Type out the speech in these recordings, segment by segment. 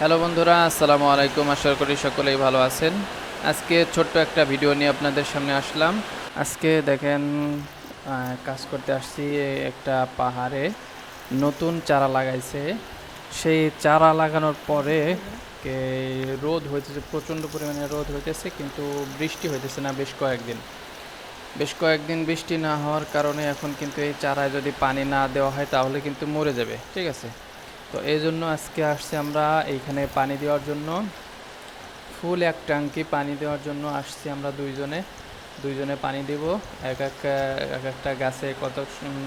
Hello বন্ধুরা, আসসালামু আলাইকুম। আশা করি সকলেই ভালো আছেন। আজকে ছোট্ট একটা ভিডিও নিয়ে আপনাদের সামনে আসলাম। আজকে দেখেন কাজ করতে আসছি একটা পাহাড়ে। নতুন চারা লাগাইছে। সেই চারা লাগানোর পরে রোদ হইতেছে, প্রচণ্ড পরিমাণে রোদ হইতেছে, কিন্তু বৃষ্টি হইতেছে না বেশ কয়েকদিন। বেশ কয়েকদিন বৃষ্টি না হওয়ার কারণে এখন কিন্তু এই চারায় যদি পানি না দেওয়া হয় তাহলে কিন্তু মরে যাবে, ঠিক আছে? তো এই জন্য আজকে আসছি আমরা এইখানে পানি দেওয়ার জন্য। ফুল এক ট্যাঙ্কি পানি দেওয়ার জন্য আসছি আমরা দুইজনে। দুইজনে পানি দেব। এক এক এক একটা গাছে কত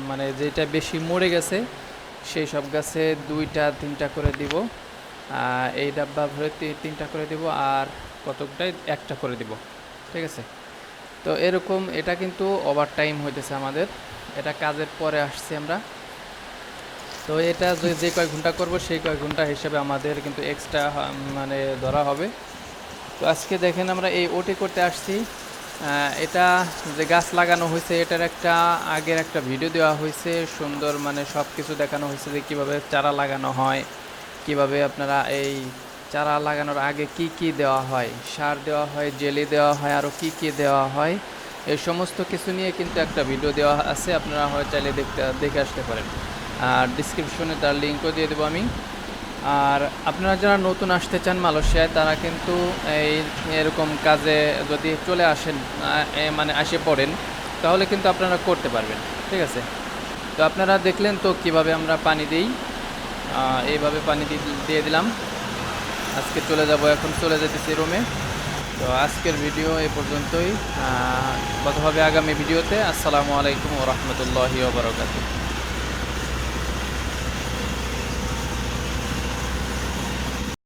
মানে যেটা বেশি মরে গেছে, সেই সব গাছে দুইটা, তিনটা করে দিব। এই ডাব্বা ভরে তিনটা করে দিব আর কতকটাই একটা করে দিব। ঠিক আছে? তো এরকম এটা কিন্তু ওভার টাইম হইতেছে আমাদের। এটা কাজের পরে আসছি আমরা। তো এটা যে- যে কয় ঘণ্টা করব, সেই কয়েক ঘণ্টা হিসেবে আমাদের কিন্তু এক্সট্রা মানে ধরা হবে। তো আজকে দেখেন আমরা এই ওটি করতে আসছি। এটা যে গাছ লাগানো হয়েছে, এটার একটা আগের একটা ভিডিও দেওয়া হয়েছে। সুন্দর মানে সব কিছু দেখানো হয়েছে যে কীভাবে চারা লাগানো হয়, কীভাবে আপনারা এই চারা লাগানোর আগে কি কি দেওয়া হয়, সার দেওয়া হয়, জেলি দেওয়া হয় আরও কি কি দেওয়া হয়, এই সমস্ত কিছু নিয়ে কিন্তু একটা ভিডিও দেওয়া আছে। আপনারা হয় চাইলে দেখতে, দেখে আসতে পারেন। আর ডিসক্রিপশনে তার লিঙ্কও দিয়ে দেবো আমি। আর আপনারা যারা নতুন আসতে চান মালয়েশিয়ায়, তারা কিন্তু এই এরকম কাজে যদি চলে আসেন মানে আসে পড়েন, তাহলে কিন্তু আপনারা করতে পারবেন, ঠিক আছে? তো আপনারা দেখলেন তো কীভাবে আমরা পানি দিই। এইভাবে পানি দিয়ে দিলাম। আজকে চলে যাব, এখন চলে যেতেছি রুমে। তো আজকের ভিডিও এ পর্যন্তই। কথা হবে আগামী ভিডিওতে। আসসালামু আলাইকুম রহমতুল্লাহি ওবরাকাতুহ